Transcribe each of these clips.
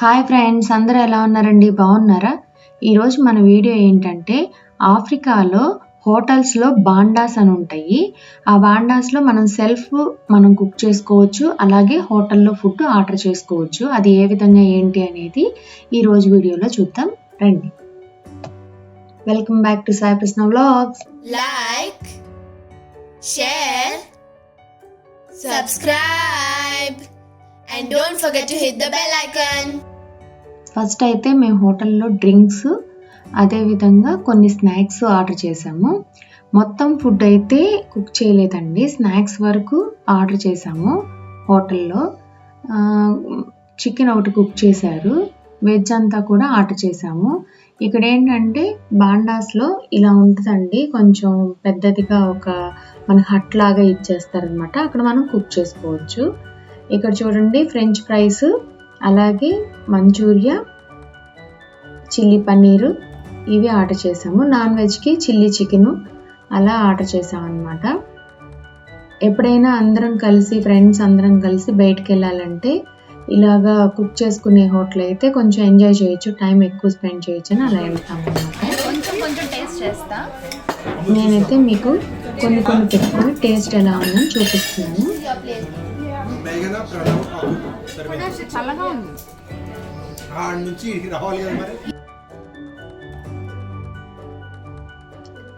Hi friends అందరూ ఎలా ఉన్నారండి? బాగున్నారా? ఈరోజు మన వీడియో ఏంటంటే ఆఫ్రికాలో హోటల్స్లో బాండాస్ అని ఉంటాయి. ఆ బాండాస్లో మనం సెల్ఫ్ మనం కుక్ చేసుకోవచ్చు అలాగే హోటల్లో ఫుడ్ ఆర్డర్ చేసుకోవచ్చు. అది ఏ విధంగా ఏంటి అనేది ఈరోజు వీడియోలో చూద్దాం. రండి. Welcome back to Sai Krishna vlogs like share subscribe and don't forget to hit the bell icon first అయితే మేము హోటల్లో డ్రింక్స్ అదేవిధంగా కొన్ని స్నాక్స్ ఆర్డర్ చేసాము మొత్తం ఫుడ్ అయితే కుక్ చేయలేదండి. స్నాక్స్ వరకు ఆర్డర్ చేసాము హోటల్లో. చికెన్ ఒకటి కుక్ చేశారు. వెజ్ అంతా కూడా ఆర్డర్ చేసాము ఇక్కడ ఏంటంటే బాండాస్లో ఇలా ఉంటుందండి. కొంచెం పెద్దదిగా ఒక మన హట్ లాగా ఇచ్చేస్తారనమాట అక్కడ మనం కుక్ చేసుకోవచ్చు. ఇక్కడ చూడండి ఫ్రెంచ్ ఫ్రైస్ అలాగే మంచూరియా చిల్లీ పన్నీరు ఇవి ఆర్డర్ చేసాము నాన్ వెజ్కి చిల్లీ చికెను అలా ఆర్డర్ చేసాం అనమాట ఎప్పుడైనా అందరం కలిసి ఫ్రెండ్స్ అందరం కలిసి బయటకు వెళ్ళాలంటే ఇలాగా కుక్ చేసుకునే హోటల్ అయితే కొంచెం ఎంజాయ్ చేయొచ్చు టైం ఎక్కువ స్పెండ్ చేయొచ్చు అని అలా వెళ్తాం అనమాట నేనైతే మీకు కొన్ని కొన్ని పెట్టుకొని టేస్ట్ ఎలా ఉందని చూపిస్తున్నాను. మేఘన ప్రణవ్ చల్లగా ఉంది. ఆడ నుంచి ఇక్కడికి రావాలి కదా మరి.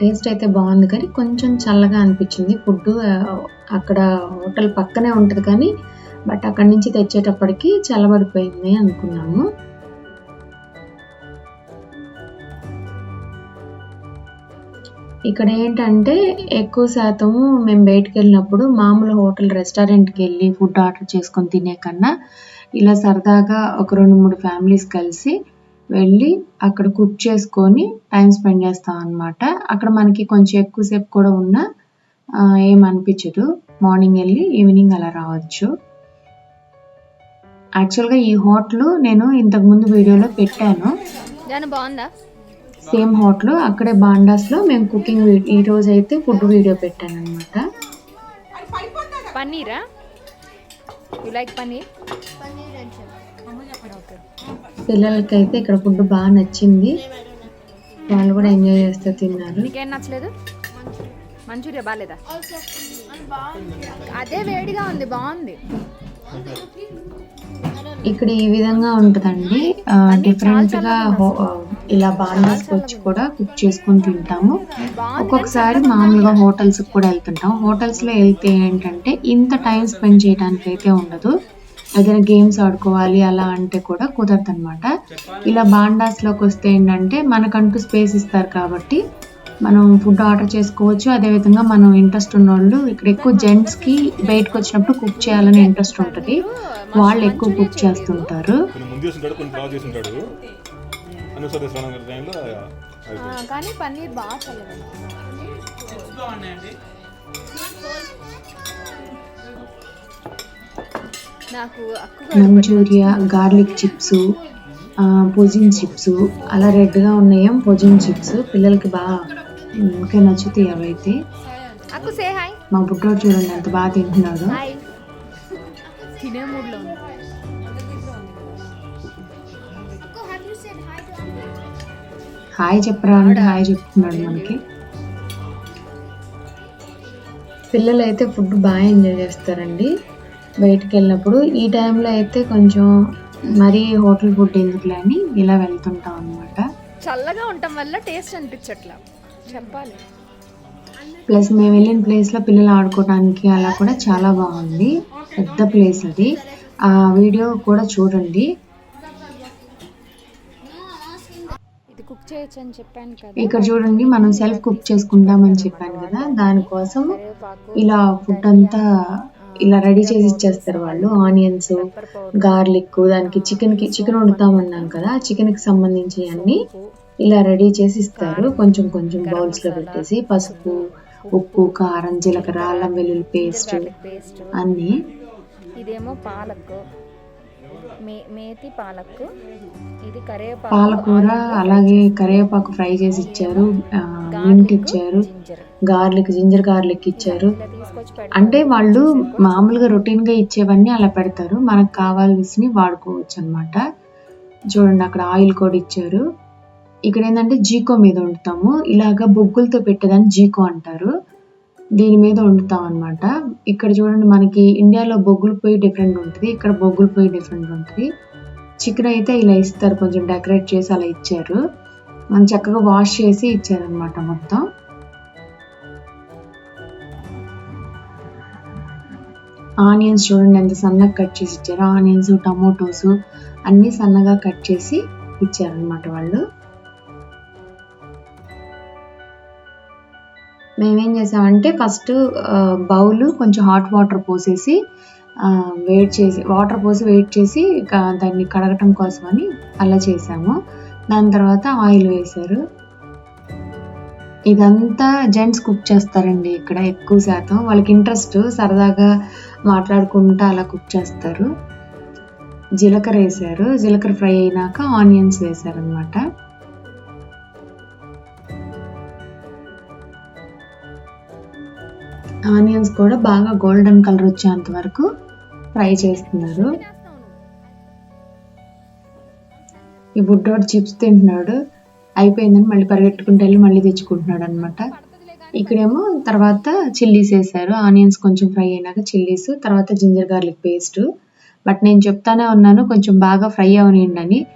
టేస్ట్ అయితే బాగుంది కానీ కొంచెం చల్లగా అనిపించింది. ఫుడ్ అక్కడ హోటల్ పక్కనే ఉంటుంది కానీ బట్ అక్కడి నుంచి తెచ్చేటప్పటికి చల్లబడిపోయింది అనుకున్నాము. ఇక్కడ ఏంటంటే ఎక్కువ శాతము మేము బయటకు వెళ్ళినప్పుడు మామూలు హోటల్ రెస్టారెంట్కి వెళ్ళి ఫుడ్ ఆర్డర్ చేసుకొని తినే కన్నా ఇలా సరదాగా ఒక రెండు మూడు ఫ్యామిలీస్ కలిసి వెళ్ళి అక్కడ కుక్ చేసుకొని టైం స్పెండ్ చేస్తాం అనమాట అక్కడ మనకి కొంచెం ఎక్కువసేపు కూడా ఉన్నా ఏమనిపించదు. ఏం అనిపించదు మార్నింగ్ వెళ్ళి ఈవినింగ్ అలా రావచ్చు. యాక్చువల్గా ఈ హోటల్ నేను ఇంతకుముందు వీడియోలో పెట్టాను. దాని బాగుందా? సేమ్ హోటల్ అక్కడే బాండాస్లో మేము కుకింగ్ ఈ రోజు అయితే ఫుడ్ వీడియో పెట్టాను అనమాట పన్నీరా? You like paneer? పిల్లలకైతే ఇక్కడ ఫుడ్ బాగా నచ్చింది. వాళ్ళు కూడా ఎంజాయ్ చేస్తూ తిన్నారు. నీకేం నచ్చలేదు? మంచూరియా బాగాలేదా అదే వేడిగా ఉంది బాగుంది. ఇక్కడ ఈ విధంగా ఉంటుందండి. డిఫరెంట్గా హో- ఆ, ఇలా బాండాస్ వచ్చి కూడా కుక్ చేసుకొని తింటాము. ఒక్కొక్కసారి మామూలుగా హోటల్స్ కూడా వెళ్తుంటాం. హోటల్స్లో వెళ్తే ఏంటంటే ఇంత టైం స్పెండ్ చేయడానికి అయితే ఉండదు. ఏదైనా గేమ్స్ ఆడుకోవాలి అలా అంటే కూడా కుదరదు అనమాట ఇలా బాండాస్లోకి వస్తే ఏంటంటే మనకంటూ స్పేస్ ఇస్తారు కాబట్టి మనం ఫుడ్ ఆర్డర్ చేసుకోవచ్చు. అదేవిధంగా మనం ఇంట్రెస్ట్ ఉన్న వాళ్ళు ఇక్కడ ఎక్కువ జెంట్స్కి బయటకు వచ్చినప్పుడు కుక్ చేయాలని ఇంట్రెస్ట్ ఉంటుంది. వాళ్ళు ఎక్కువ కుక్ చేస్తుంటారు. కానీ పన్నీర్ బాగా చల్లగా నాకు అక్కు మంచూరియా గార్లిక్ చిప్స్ పొజిన్ చిప్స్ అలా రెడ్గా ఉన్నాయేం పొజిన్ చిప్స్ పిల్లలకి బాగా ఇంకా నచ్చుతాయి అవైతే అక్కు సే హాయ్ మా బుడ్డోడు చూడండి ఎంత బాగా తింటున్నాడు. తినే హాయ్ చెప్పరా అంటే హాయ్ చెప్తున్నాడు మనకి. పిల్లలు అయితే ఫుడ్ బాగా ఎంజాయ్ చేస్తారండి. బయటికి వెళ్ళినప్పుడు ఈ టైంలో అయితే కొంచెం మరీ హోటల్ ఫుడ్ ఎందుకులే అని ఇలా వెళ్తుంటాం అనమాట చల్లగా ఉండటం వల్ల టేస్ట్ అనిపించట్లా. చెప్పాలి. ప్లస్ మేము వెళ్ళిన ప్లేస్లో పిల్లలు ఆడుకోవడానికి అలా కూడా చాలా బాగుంది. పెద్ద ప్లేస్ అది. ఆ వీడియో కూడా చూడండి ఇది కుక్ చేయొచ్చు అని చెప్పాను కదా. ఇక్కడ చూడండి మనం సెల్ఫ్ కుక్ చేసుకుంటామని చెప్పాను కదా. దానికోసం ఇలా ఫుడ్ అంతా ఇలా రెడీ చేసి ఇచ్చేస్తారు వాళ్ళు. ఆనియన్స్ గార్లిక్ దానికి చికెన్కి చికెన్ వండుతామన్నాం కదా. చికెన్కి సంబంధించి అన్ని ఇలా రెడీ చేసి ఇస్తారు. కొంచెం కొంచెం బౌల్స్లో పెట్టేసి పసుపు ఉప్పు కారం జీలకర్ర అల్లం వెల్లుల్లి పేస్ట్ పేస్ట్ అన్ని. ఇదేమో పాలక్. మే మేతి పాలక్ ఇది కరివేపాకు పాలకూర అలాగే కరివేపాకు ఫ్రై చేసి ఇచ్చారు. మింట్ ఇచ్చారు గార్లిక్ జింజర్. గార్లిక్ ఇచ్చారు. అంటే వాళ్ళు మామూలుగా రొటీన్గా ఇచ్చేవన్నీ అలా పెడతారు. మనకు కావాల్సినవి వాడుకోవచ్చు అనమాట చూడండి అక్కడ ఆయిల్ కూడా ఇచ్చారు. ఇక్కడ ఏంటంటే జీకో మీద వండుతాము. ఇలాగ బొగ్గులతో పెట్టేదాన్ని జీకో అంటారు. దీని మీద వండుతాం అనమాట ఇక్కడ చూడండి మనకి ఇండియాలో బొగ్గుల పొయ్యి డిఫరెంట్ ఉంటుంది. ఇక్కడ బొగ్గుల పొయ్యి డిఫరెంట్ ఉంటుంది. చికెన్ అయితే ఇలా ఇస్తారు. కొంచెం డెకరేట్ చేసి అలా ఇచ్చారు. మనం చక్కగా వాష్ చేసి ఇచ్చారనమాట మొత్తం. ఆనియన్స్ చూడండి ఎంత సన్నగా కట్ చేసి ఇచ్చారు. ఆనియన్స్ టమోటోస్ అన్నీ సన్నగా కట్ చేసి ఇచ్చారనమాట వాళ్ళు. మేమేం చేసామంటే ఫస్ట్ బౌల్ కొంచెం హాట్ వాటర్ పోసేసి వెయిట్ చేసి వాటర్ పోసి వెయిట్ చేసి దాన్ని కడగటం కోసమని అలా చేసాము. దాని తర్వాత ఆయిల్ వేశారు. ఇదంతా జెంట్స్ కుక్ చేస్తారండి ఇక్కడ ఎక్కువ శాతం. వాళ్ళకి ఇంట్రెస్ట్ సరదాగా మాట్లాడుకుంటూ అలా కుక్ చేస్తారు. జీలకర్ర వేశారు. జీలకర్ర ఫ్రై అయినాక ఆనియన్స్ వేశారనమాట ఆనియన్స్ కూడా బాగా గోల్డెన్ కలర్ వచ్చేంత వరకు ఫ్రై చేస్తున్నారు. ఈ బుడ్డోడు చిప్స్ తింటున్నాడు. అయిపోయిందని మళ్ళీ పరిగెట్టుకుంటూ వెళ్ళి మళ్ళీ తెచ్చుకుంటున్నాడు అనమాట ఇక్కడేమో తర్వాత చిల్లీస్ వేసారు ఆనియన్స్ కొంచెం ఫ్రై అయినాక చిల్లీస్ తర్వాత జింజర్ గార్లిక్ పేస్ట్. బట్ నేను చెప్తానే ఉన్నాను కొంచెం బాగా ఫ్రై అవనియండి అని.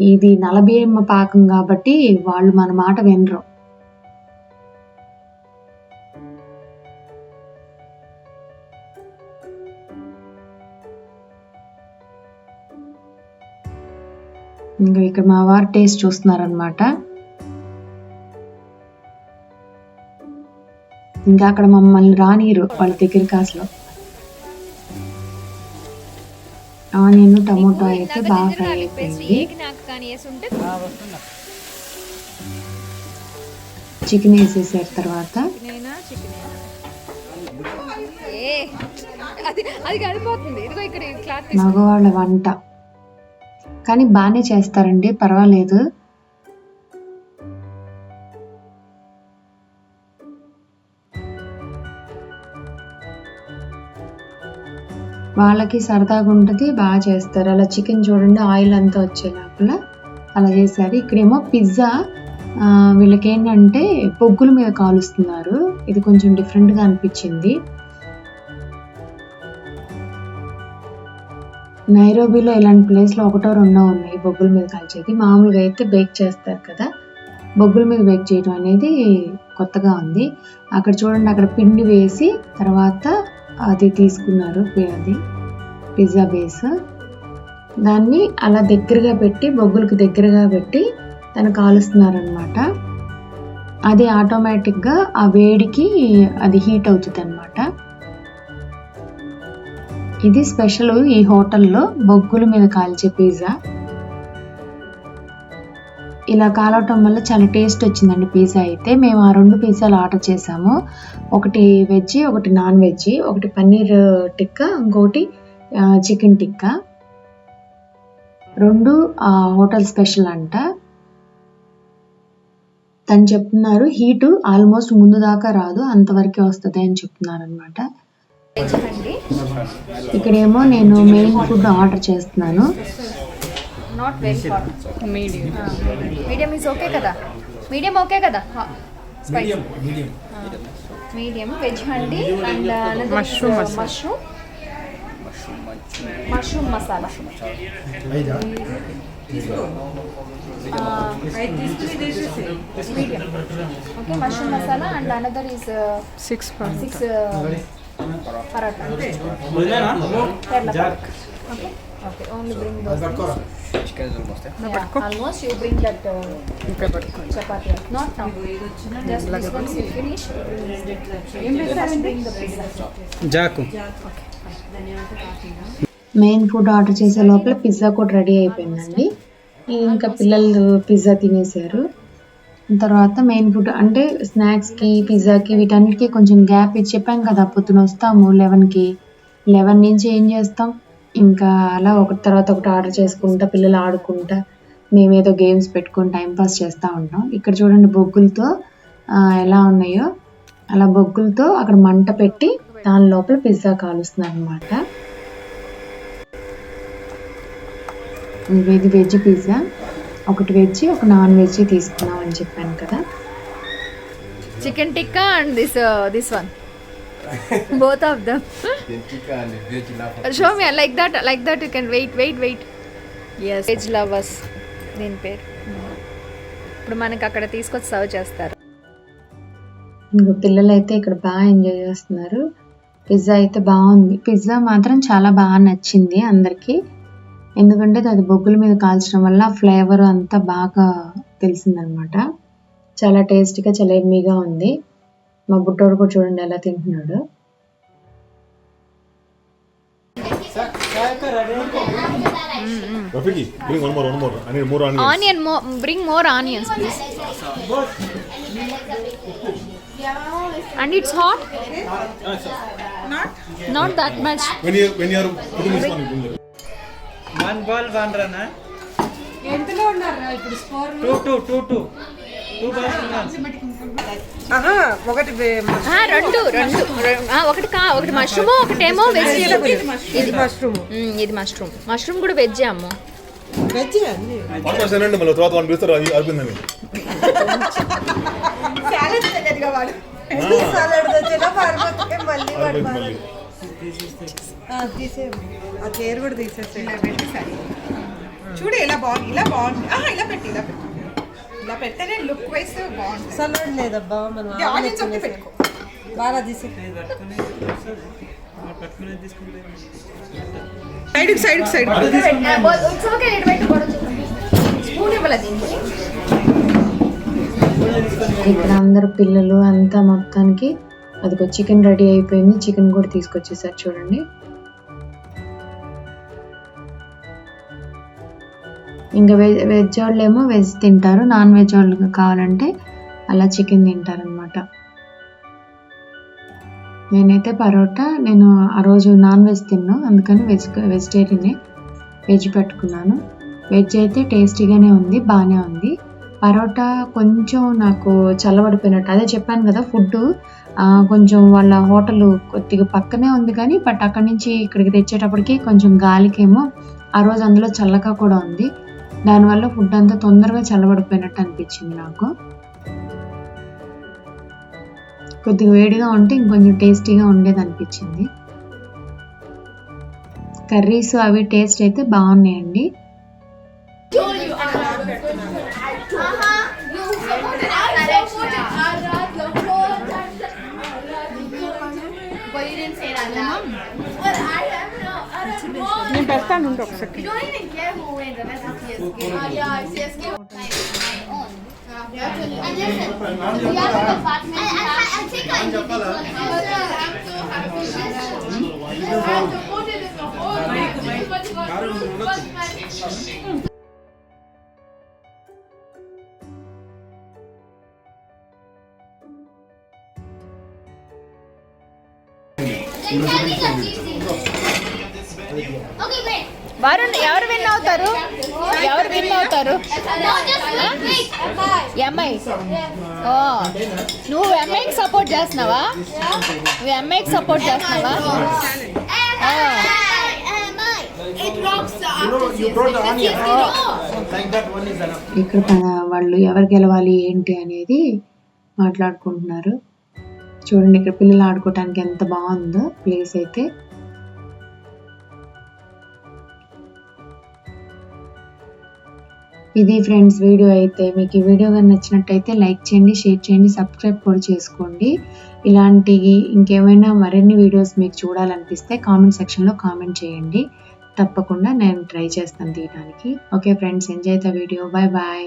ఇది నలబియ్యమ్మ పాకం కాబట్టి వాళ్ళు మన మాట వినరు. ఇంకా ఇక్కడ మా వారు టేస్ట్ చూస్తున్నారనమాట ఇంకా అక్కడ మమ్మల్ని రానిరు వాళ్ళ దగ్గరికి అసలు ఆనియన్ టమోటో అయితే బాగా ఫ్రై అయిపోయింది. చికెన్ వేసేసారు తర్వాత. నేనా చికెన్ కానీ బాగానే చేస్తారండి పర్వాలేదు. వాళ్ళకి సరదాగా ఉంటుంది బాగా చేస్తారు. అలా చికెన్ చూడండి ఆయిల్ అంతా వచ్చే లోపల అలా చేశారు. ఇక్కడేమో పిజ్జా వీళ్ళకి ఏంటంటే బొగ్గుల మీద కాలుస్తున్నారు. ఇది కొంచెం డిఫరెంట్గా అనిపించింది. నైరోబీలో ఇలాంటి ప్లేస్లో ఒకటో రెండో ఉన్నాయి బొగ్గుల మీద కాల్చేది. మామూలుగా అయితే బేక్ చేస్తారు కదా. బొగ్గుల మీద బేక్ చేయడం అనేది కొత్తగా ఉంది. అక్కడ చూడండి అక్కడ పిండి వేసి తర్వాత అది తీసుకున్నారు అది పిజ్జా బేస్. దాన్ని అలా దగ్గరగా పెట్టి బొగ్గులకు దగ్గరగా పెట్టి తను కాలుస్తున్నారనమాట అది ఆటోమేటిక్గా ఆ వేడికి అది హీట్ అవుతుంది అనమాట ఇది స్పెషల్ ఈ హోటల్లో బొగ్గుల మీద కాల్చే పిజ్జా. ఇలా కాలవటం వల్ల చాలా టేస్ట్ వచ్చిందండి పిజ్జా అయితే. మేము ఆ రెండు పిజ్జాలు ఆర్డర్ చేసాము. ఒకటి వెజ్ ఒకటి నాన్ వెజ్ ఒకటి పన్నీర్ టిక్కా ఇంకొకటి చికెన్ టిక్కా. రెండు ఆ హోటల్ స్పెషల్ అంట. తను చెప్తున్నారు హీటు ఆల్మోస్ట్ ముందు దాకా రాదు అంతవరకే వస్తుంది అని చెప్తున్నారు అనమాట ఇక్కడేమో నేను మెయిన్ ఫుడ్ ఆర్డర్ చేస్తున్నాను. Not very medium. Medium is okay కదా? మీడియం ఓకే కదా? Medium veg handi and mushroom mushroom mushroom masala medium okay mushroom masala and another is six six paratha Kerala okay. Okay only bring those పట్టుకోరా. Almost you bring that chapati. Not now just this once you finish bring the pizza జాకు. Main food order చేసే లోపల pizza కూడా ready అయిపోయిందండి. ఇంకా పిల్లలు pizza తినేసారు. తర్వాత main food అంటే స్నాక్స్కి పిజ్జాకి వీటన్నిటికీ కొంచెం గ్యాప్ ఇచ్చి చెప్పాం కదా పొద్దున వస్తాము లెవెన్కి లెవెన్ నుంచి ఏం చేస్తాం? ఇంకా అలా ఒకటి తర్వాత ఒకటి ఆర్డర్ చేసుకుంటా పిల్లలు ఆడుకుంటా. మేమేదో గేమ్స్ పెట్టుకుని టైంపాస్ చేస్తూ ఉంటాం. ఇక్కడ చూడండి బొగ్గులతో ఎలా ఉన్నాయో. అలా బొగ్గులతో అక్కడ మంట పెట్టి దాని లోపల పిజ్జా కాలుస్తున్నారు అనమాట ఇది వెజ్ పిజ్జా ఒకటి వెజ్ ఒక నాన్ వెజ్ తీసుకున్నాం అని చెప్పాను కదా. Chicken tikka and this this one both of them show me like that like that you can wait wait wait yes veg lovers దీని పేరు. ఇప్పుడు మనకి అక్కడ తీసుకొచ్చి సర్వ్ చేస్తారు. ఇంకా పిల్లలు అయితే ఇక్కడ బాగా ఎంజాయ్ చేస్తున్నారు. పిజ్జా అయితే బాగుంది. పిజ్జా మాత్రం చాలా బాగా నచ్చింది అందరికీ. ఎందుకంటే అది బొగ్గుల మీద కాల్చడం వల్ల ఫ్లేవర్ అంతా బాగా తెలిసిందనమాట. చాలా టేస్టీగా చాలా ఎమ్మీగా ఉంది. మా బుట్టోడు కూడా చూడండి ఎలా తింటున్నాడు. Onion bring more onions please and it's hot not that much When you when you are putting this one. One ball one run two two two two. Two balls ఒకటి రెండు రెండు ఒకటి కా ఒకటి మష్రూమ్ ఒకటేమో వెజిటేబుల్ ఇది mushroom. ఇది mushroom. Mushroom. కూడా వెజ్ అమ్మ. వెజ్ మళ్ళీ తర్వాత పిలుస్తారు అది అయిపోయిందని సాలెడ్ మళ్ళీ ఆ, చైర్ కూడా తీసేసి చూడు ఇలా బాగుంది ఇలా బాగుంది. ఆహా, ఇలా పెట్టి ఇలా పెట్టి. ఇలా పెడితేనే లుక్ వైస్ బాగుంటుంది సలాడ్ లేదబ్బా మనం ఆనియన్స్ ఒకటి పెట్టుకో. బాగా సైడ్ సైడ్ సైడ్ స్పూన్ ఇవ్వలేదు దీనికి? ఇక్కడ అందరు పిల్లలు అంతా మొత్తానికి అదిగో చికెన్ రెడీ అయిపోయింది. చికెన్ కూడా తీసుకొచ్చేసారు చూడండి. ఇంకా వెజ్ వెజ్ వాళ్ళు ఏమో వెజ్ తింటారు నాన్ వెజ్ వాళ్ళు కావాలంటే అలా చికెన్ తింటారనమాట నేనైతే పరోటా నేను ఆ రోజు నాన్ వెజ్ తిన్నా అందుకని వెజ్ వెజిటేరియనే వెజ్ పెట్టుకున్నాను. వెజ్ అయితే టేస్టీగానే ఉంది బాగానే ఉంది. పరోటా కొంచెం నాకు చల్లబడిపోయినట్టు అదే చెప్పాను కదా ఫుడ్ కొంచెం వాళ్ళ హోటల్ కొద్దిగా పక్కనే ఉంది కానీ బట్ అక్కడి నుంచి ఇక్కడికి తెచ్చేటప్పటికి కొంచెం గాలికేమో ఆ రోజు అందులో చల్లగా కూడా ఉంది. దానివల్ల ఫుడ్ అంతా తొందరగా చల్లబడిపోయినట్టు అనిపించింది నాకు. కొద్దిగా వేడిగా ఉంటే ఇంకొంచెం టేస్టీగా ఉండేది అనిపించింది. కర్రీస్ అవి టేస్ట్ అయితే బాగున్నాయండి. Dastan and Dr. You don't even care who wins unless it's CSK. Uh, yeah, if CSK wins, I own. Yeah. And listen, we have an apartment. I, I, I think I need this one. I'm so happy. This, this has the food in the whole bag. This is what you got to do. First man. Then tell me the cheese. Varun ఎవరు win అవుతారు? ఎవరు win అవుతారు? MI. ఓ. నువ్వు ఎంఐకి support చేస్తున్నావా? నువ్వు ఎంఐకి సపోర్ట్ చేస్తున్నావా? ఇక్కడ వాళ్ళు ఎవరు గెలవాలి ఏంటి అనేది మాట్లాడుకుంటున్నారు. చూడండి ఇక్కడ పిల్లలు ఆడుకోవటానికి ఎంత బాగుందో ప్లేస్ అయితే. ఇది ఫ్రెండ్స్ వీడియో అయితే మీకు ఈ వీడియో కానీ నచ్చినట్టయితే లైక్ చేయండి షేర్ చేయండి సబ్స్క్రైబ్ కూడా చేసుకోండి. ఇలాంటి ఇంకేమైనా మరిన్ని వీడియోస్ మీకు చూడాలనిపిస్తే కామెంట్ సెక్షన్లో కామెంట్ చేయండి. తప్పకుండా నేను ట్రై చేస్తాను తీయడానికి okay friends enjoy the video. Bye bye.